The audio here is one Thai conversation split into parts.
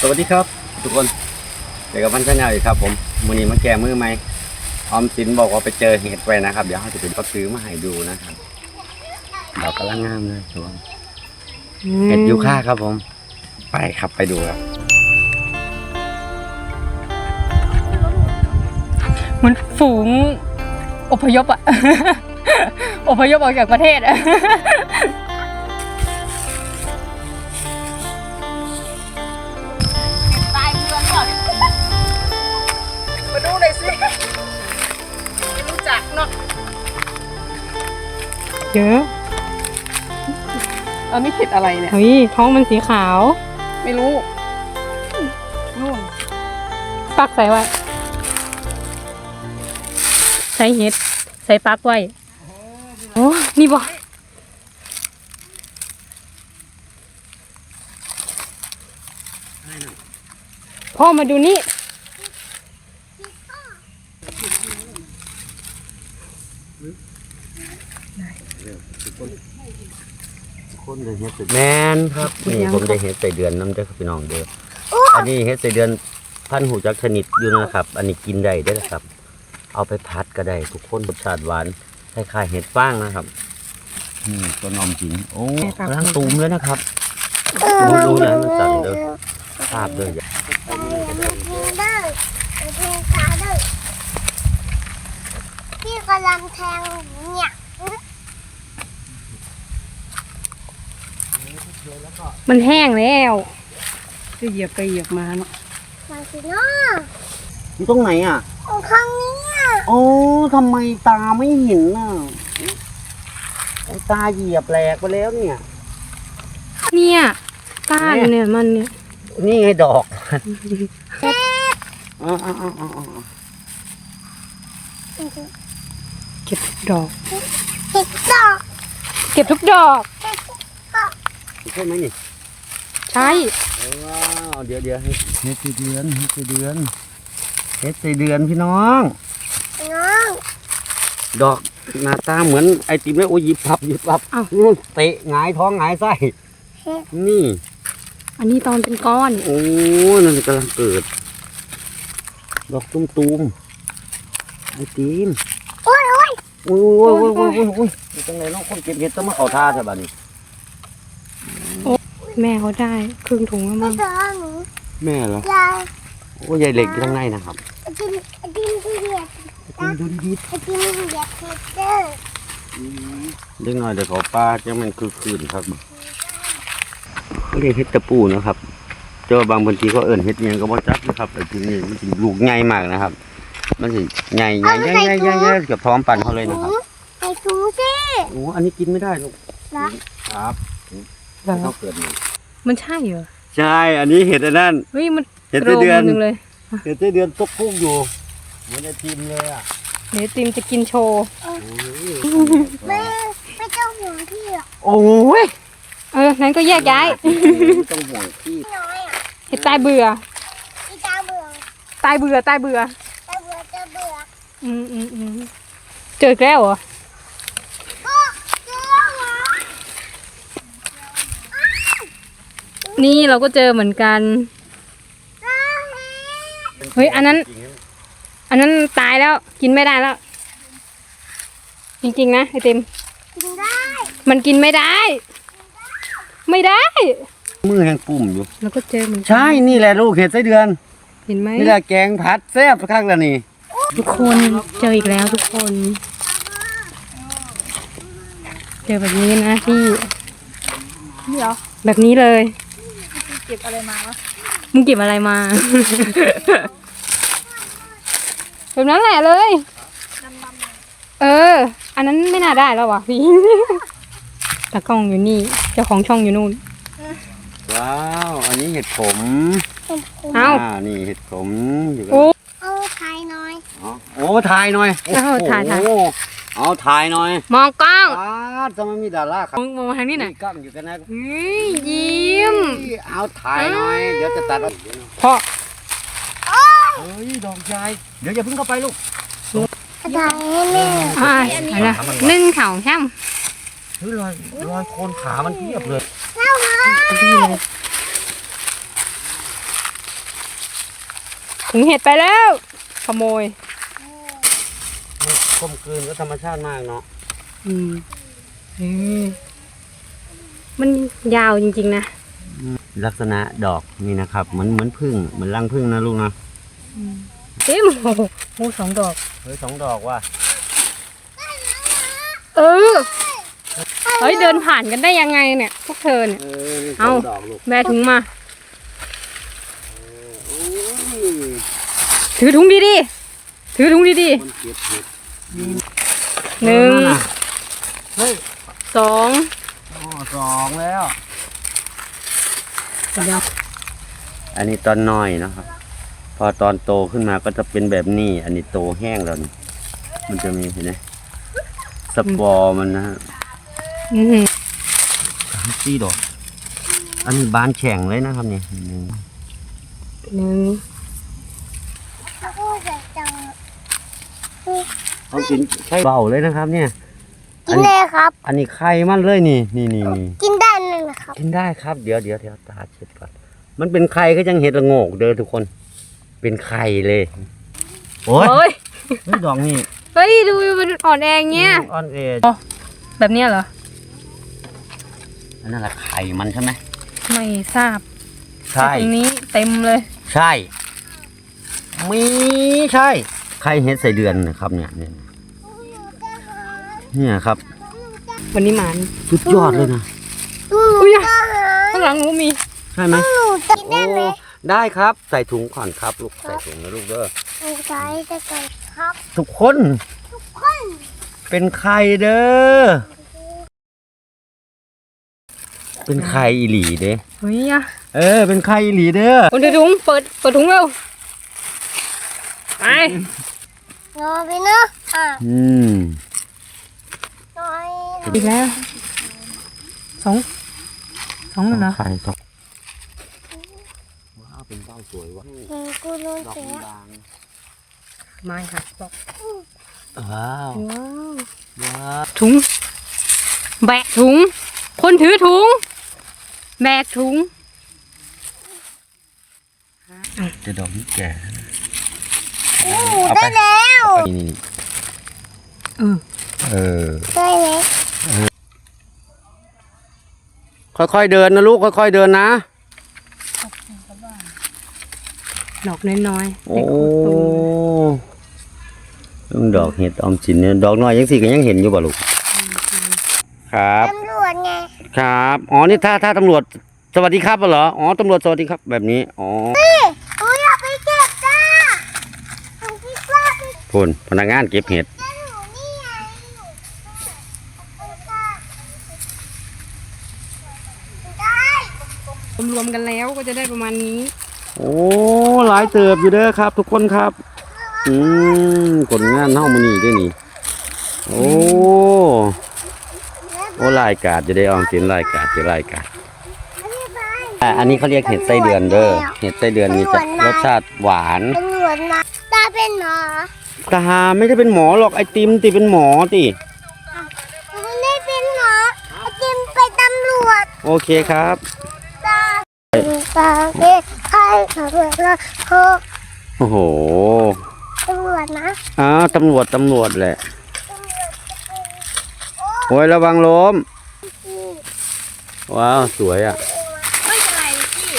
สวัสดีครับ ทุกคนเดี๋ยวกับพันชาแนลอีกครับ ผมมือนี้มาแก้มือไหมออมสินบอกว่าไปเจอเห็ดไว้นะครับ เดี๋ยวเขาจะเป็นก็ซื้อมาให้ดูนะครับดอกกำลังงามเลยทุกคนเห็ดยูค่าครับผม ไปครับไปดูครับเหมือนฝูงอพยพอะ อพยพออกจากประเทศอะ เยอะอันนี้เห็ดอะไรเนี่ย เฮ้ยท้องมันสีขาว ไม่รู้นู่นปักใส่ไว้ ใส่เห็ด ใส่ปักไว้ โอ้ นี่บ่พ่อมาดูนี่ คนได้เห็ดใส่แมนครับนี่ผมได้เห็ดใส่เดือนน้ำเด้อครับพี่น้องเด้ออันนี้เห็ดใส่เดือนพันหูจักชนิดอยู่นะครับ อันนี้กินได้ได้อนะครับ เอาไปพัดก็ได้ทุกคนรสชาติหวานคล้ายๆเห็ดฟางนะครับนี่ต้นออมสินโอ้กำลังตูมเลยนะครับดูดูนะมันสั่นเด้อภาพเด้ออย่าพี่กำลังแทงเนี่ย มันแห้งแล้วจะเหยียบไปเหยียบมาเนาะมาสิเนาะอยู่ตรงไหนอะของข้างนี้อะโอ้ทำไมตาไม่เห็นน่ะไอ้ตาเหยียบแหลกไปแล้วเนี่ย เนี่ยก้านเนี่ยมันเนี่ยนี่ไงดอกอ๋ออ๋ออ๋ออ๋ออ๋อเก็บทุกดอกเห็ดดอก เก็บทุกดอก ใช่ไหมนี่ใช่ว้าวเดี๋ยวเดี๋ยวเฮ็ดเฮ็ดสี่เดือนเฮ็ดสี่เดือนเฮ็ดสี่เดือนพี่น้อง น้องดอกหน้าตาเหมือนไอติมเลยโอ้ยหยิบพับหยิบพับนู่นเตะหงายท้องหงายไส้นี่ อันนี้ตอนเป็นก้อน โอ้นั่นกำลังเกิด ดอกตุ้มตูมๆไอติมโอ้ยโอ้ยโอ้ยโอ้ยโอ้ยโอ้ยโอ้ยโอ้ยอยู่ตรงไหนน้องคนเก็บเห็ดต้องมาเข้าท่าใช่ป่ะนี่ แม่เขาได้ครึ่งถุงแล้วไม่มั้งเจอหนูแม่เหรอ ยายโอ้ยยายเหล็กอยู่ข้างในนะครับไอติมไอติมที่เหยียบคุณดูดีไอติมที่เหยียบเห็ดเด้อๆเล็กน้อยเดี๋ยวขอป้าจะมันคือคืนครับเขาเรียกเห็ดตะปูนะครับ เจ้าบางพื้นที่เขาเอิ่นเห็ดเนียงก็บ่จักนะครับแต่ทีนี้มันสิลูกใหญ่มากนะครับ มันสิใหญ่ใหญ่ใหญ่ใหญ่ใหญ่ใหญ่เกือบพร้อมปั่นเขาเลยนะครับไอถุงสิโอ้อันนี้กินไม่ได้ลูกนะครับ ต้องเกิดใหม่มันใช่เหรอใช่ อันนี้เห็ดอันนั้น เฮ้ยมันเห็ดไส้เดือน โรงหนึ่งเลยเห็ดไส้เดือนตกพุ่งอยู่เหมือนไอทีมเลยอะเดี๋ยวติมจะกินโชว์ไม่ไม่เจ้าห่วงพี่หรอกโอ้ยเออนั้นก็แยกย้ายไม่ต้องห่วงพี่น้อยอะเห็ดตายเบื่ออีตาเบื่อตายเบื่อตายเบื่อ ตาเบื่อจะเบื่ออืมอืมอืมเจออีกแล้วเหรอ ก็เจอเหรอ นี่เราก็เจอเหมือนกัน เฮ้ยอันนั้น อันนั้นตายแล้วกินไม่ได้แล้ว จริงๆนะไอติมกินได้มันกินไม่ได้ ไม่ได้ มือแห้งปุ่มอยู่ แล้วก็เจอเหมือนกันใช่นี่แหละลูกเห็ดไส้เดือน เห็นไหมนี่แหละแกงผัดแซ่บข้างละนี่ ทุกคนเจออีกแล้วทุกคน เจอแบบนี้นะพี่ นี่เหรอ แบบนี้เลย เก็บอะไรมาวะมึงเก็บอะไรมา แบบนั้นแหละเลย เออ อันนั้นไม่น่าได้แล้วว่ะพี่ ตากล้องอยู่นี่ เจ้าของช่องอยู่นู่น ว้าว อันนี้เห็ดขมเอ้านี่เห็ดขมอยู่กันโอ้เอาไข่น้อย อ๋อโอ้ถ่ายหน่อย โอ้เอาโหถ่ายถ่าย เอาถ่ายหน่อยมองกล้องอ้าทำไมมีดาราครับมองมองมาทางนี้หน่อยมีกล้องอยู่กันนะเฮ้ยยิ้ม เอาถ่ายหน่อย เดี๋ยวจะตัดเอาพ่อเฮ้ยดอกใหญ่เดี๋ยวอย่าเพิ่งเข้าไปลูกกระดาษให้แม่อ่าอะไรนะนึ่งเข่าแช่มเฮ้ยรอยรอยโคนขามันเทียบเลยเล่าเลยดีเลยถึงเห็ดไปแล้ว ขโมยมัน กลมกลืนกับธรรมชาติมากเนาะอืมอืมมันยาวจริงๆนะลักษณะดอกนี่นะครับเหมือนเหมือนพึ่งเหมือนรังพึ่งนะลูกนะเต็มโอ้โหโอ้สองดอก เฮ้ยสองดอกว่ะเออ เฮ้ยเดินผ่านกันได้ยังไงเนี่ย พวกเธอเนี่ยเออนี่สเอ้าองดอกลูกแบถุงมาโอ้ยถือถุงดีๆ ถือถุงดีคนเก็บเห็ดๆ หนึ่งเฮ้ยสองอ๋อสองแล้วเดี๋ยวอันนี้ตอนน้อยนะครับ พอตอนโตขึ้นมาก็จะเป็นแบบนี้ อันนี้โตแห้งแล้วนี่มันจะมีเห็นไหมสปอร์มันนะฮะอื้อหือสามสี่ดอก อันนี้บานแฉ่งเลยนะครับนี่หนึ่งหนึ่ง เขาพูดแต่จัง เอากินไข่เบาเลยนะครับ เนี่ย กินได้ครับ อันนี้ไข่มันเลยนี่นี่นี่นี่กินได้นั่นนะครับ กินได้ครับ เดี๋ยวเดี๋ยวเดี๋ยวตาเช็ดก่อน มันเป็นไข่ก็ยังเห็ดละโงกเด้อทุกคน เป็นไข่เลย โอ้ยเฮ้ยเฮ้ยดอกนี่เฮ้ยดูมันอ่อนแองเงี้ยออนเอจแบบเนี้ยเหรอ อันนั้นแหละไข่มันใช่ไหมไม่ทราบใช่แต่ตรงนี้เต็มเลย ใช่ มีใช่ ไข่เห็ดใส่เดือนนะครับเนี่ยเนี่ยเนี่ยครับ วันนี้หมานสุดยอดเลยนะหนูอุ้ยก็หาข้างหลังหนูมี ใช่ไหมหนูจะกินได้ไหมโอ้ได้ครับใส่ถุงก่อนครับ ลูกใส่ถุงนะลูกเด้อหนูใช้จะก่อนครับทุกคน เป็นไข่เด้อเป็นไข่อีหลีเด้เฮ้ยอะเออเป็นไข่อีหลีเด้อคนถือถุงเปิดเปิดถุงเร็ว ไปรอไปเนาะอะอืมน้อยอีกแล้วสองสองแล้วเหรอไข่สองว้าวเป็นเบ้าสวยว่ะหนูกูรู้ดอกเสียบางไม่ค่ะบอกว้าวว้าวว้าวถุง แบกถุง คนถือถุง แบกถุงจะดอกนี้แก่ หนูได้แล้วนี่นี่เออเออได้ไหมค่อยๆเดินนะลูกค่อยๆเดินนะ ดอกน้อยๆโอ้เด็กคนโตเรื่องดอกเห็ดออมสินเนี่ยดอกน้อยยังสี่ก็ยังเห็นอยู่บ่ลูก ครับ ตำรวจไง ครับ อ๋อ นี่ถ้าถ้าตำรวจ สวัสดีครับเหรอ อ๋อ ตำรวจสวัสดีครับ แบบนี้ อ๋อ หนูอยากไปเก็บจ้าหนูคิดว่าไป พุ่นพนักงานเก็บเห็ดเจอหนูนี่ไงหนูขอบคุณค่ะได้รวมๆกันแล้วก็จะได้ประมาณนี้ โอ้หลายเติบอยู่เด้อครับ ทุกคนครับ อืมผลงานเฮามื้อนี้เด้อนี่ โอ้โอ้รายการจะได้ออมสินรายการจะรายการไม่ได้ไปอะอันนี้เขาเรียกเห็ดไส้เดือนเด้อเห็ดไส้เดือนนี่จะรสชาติหวาน ตำรวจมาตาเป็นหมอตาไม่ได้เป็นหมอหรอกไอติมติเป็นหมอติหนูไม่ได้เป็นหมอไอติมไปตำรวจ โอเคครับตาตาเป็นใครตำรวจนะโอ้โอ้โหตำรวจนะอ้าวตำรวจตำรวจแหละโอ้ยระวังล้มว้าวสวยอะ ไม่เป็นไรพี่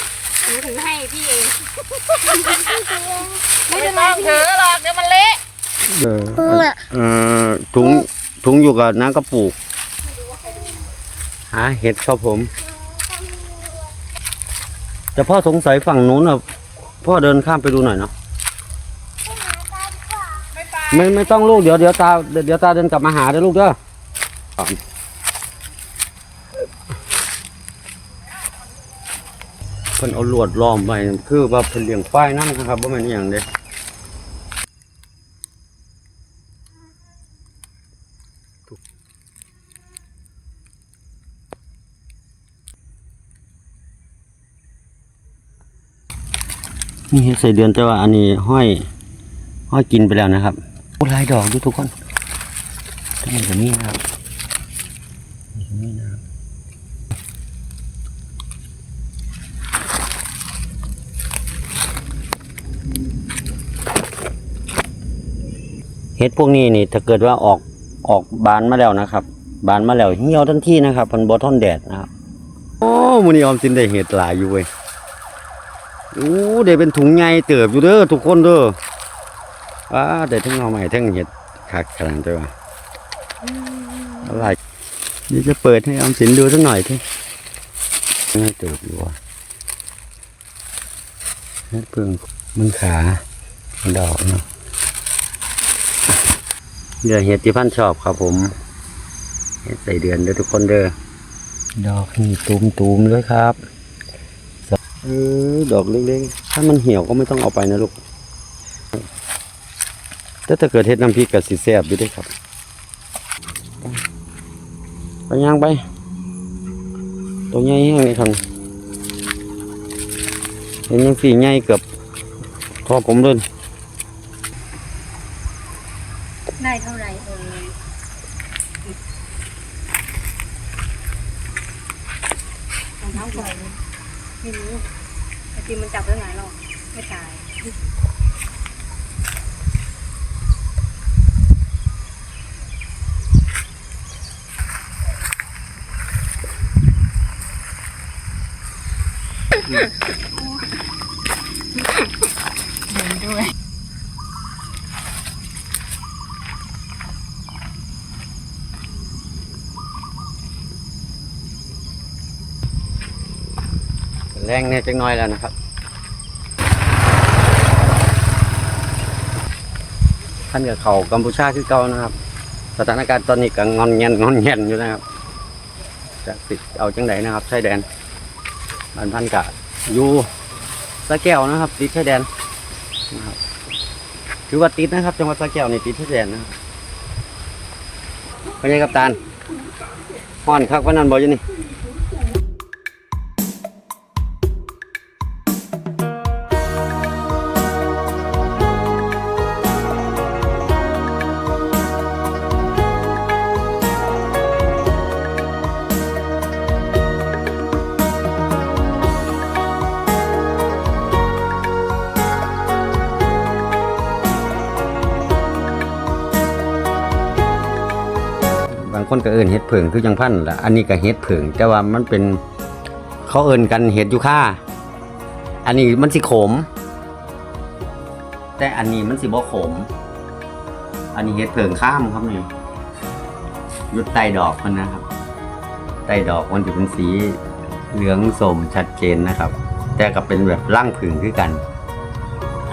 หนูถือให้ พี่เองไม่ต้องถือหรอกเดี๋ยวมันเละเออมึงอะเออถุงถุงอยู่กับน้ำกระปุกหาเห็ดครับผม แต่พ่อสงสัยฝั่งนู้นอะพ่อเดินข้ามไปดูหน่อยเนาะไม่ไม่ต้องลูกเดี๋ยวเดี๋ยวตาเดี๋ยวเดี๋ยวตาเดินกลับมาหาเด้อลูกเด้อ เพิ่นเอาลวดล้อมไปคือว่าเพิ่นเลี้ยงควายนั่นครับว่ามันอย่างเด้นี่เห็ดใส่เดือนแต่ว่าอันนี้ห้อย ห้อยกินไปแล้วนะครับโอ้ลายดอกดูทุกคนนี่แบบนี้นะครับนี่แบบนี้นะครับ เห็ดพวกนี้นี่ ถ้าเกิดว่าออกออกบานมาแล้วนะครับ บานมาแล้วเหี่ยวทันทีนะครับมันบ่ทนแดดนะครับโอ้มื้อนี้ออมสินได้เห็ดหลายอยู่เว้ยโอ้ได้เป็นถุงใหญ่เติบอยู่เด้อทุกคนเด้อว้าได้ทั้งหน่อไม้ทั้งเห็ดคักขนาดจ้ะว่าอะไรเดี๋ยวจะเปิดให้ออมสินดูสักหน่อยทีน่าเติบอยู่ว่ะเห็ดเพิ่งมึงขาดอกเนาะ เดือเห็ดที่พันชอบครับผมเห็ดใส่เดือนเด้อทุกคนเด้อดอกนี่ตูมตูมๆเลยครับเออดอกเล็กๆถ้ามันเหี่ยวก็ไม่ต้องเอาไปนะลูกแต่ถ้าเกิดเห็ดน้ำพริกกับสีแซ่บอยู่เด้วยครับ ไปย่างไป ตัวใหญ่แห้งเลยครับเห็นยังสีใหญ่เกือบพอผมเลย ได้เท่าไหร่เออรองเท้าก่อนไม่รู้ไอติมมันจับได้ไหนหรอกไม่ตาย แรงเนี่ยจังน้อยแล้วนะครับท่านกับเขากัมพูชาคือเก่านะครับ สถานการณ์ตอนนี้ก็งอนเงียนงอนเงียนอยู่นะครับจะติดเอาจังไดนะครับชายแดนบ้านพันกะอยู่สะแก้วนะครับ ติดชายแดนนะครับคือว่าติดนะครับ จังหวัดสะแก้วนี่ติดชายแดนนะครับเป็นไงกับตาลห้อนคักวันนั้นบ่อยู่นี่างคนก็เอิ้นเห็ดเผิงคือจังพันละอันนี้ก็เห็ดเผิงแต่ว่ามันเป็นเขาเอิ้นกันเห็ดยูค่าอันนี้มันสิขม แต่อันนี้มันสิบ่ขม อันนี้เห็ดเผิงข้ามครับนี่ยุดไตดอกมันนะครับ ไตดอกมันจะเป็นสีเหลืองสมชัดเจนนะครับ แต่ก็เป็นแบบร่างผึ่งคือกัน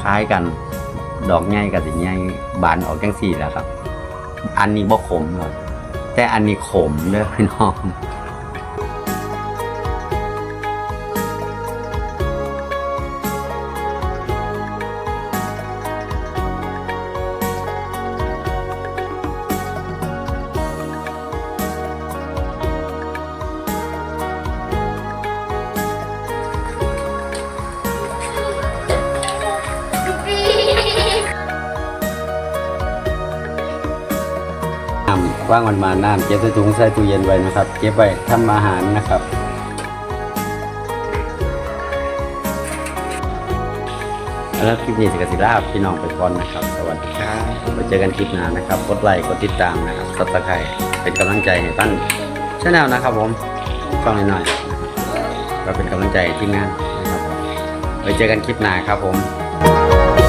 คล้ายกัน ดอกใหญ่กับสิใหญ่บานออกจังสี่แหละครับ อันนี้บ่ขมครับ แต่อันนี้ขมเด้อพี่น้อง ว่างมันมาน้ำเก็บใส่ถุงใส่ตู้เย็นไว้นะครับ เก็บไว้ทำอาหารนะครับแล้วคลิปนี้สิกสิลาพี่น้องไปก่อนนะครับ สวัสดีครับไปเจอกันคลิปหน้านะครับกดไลค์กดติดตามนะครับซับสไครเป็นกำลังใจให้ปั้นชาแนลนะครับผมฟังหน่อยๆนะครับก็เป็นกำลังใจทีมงานนะครับไปเจอกันคลิปหน้าครับผม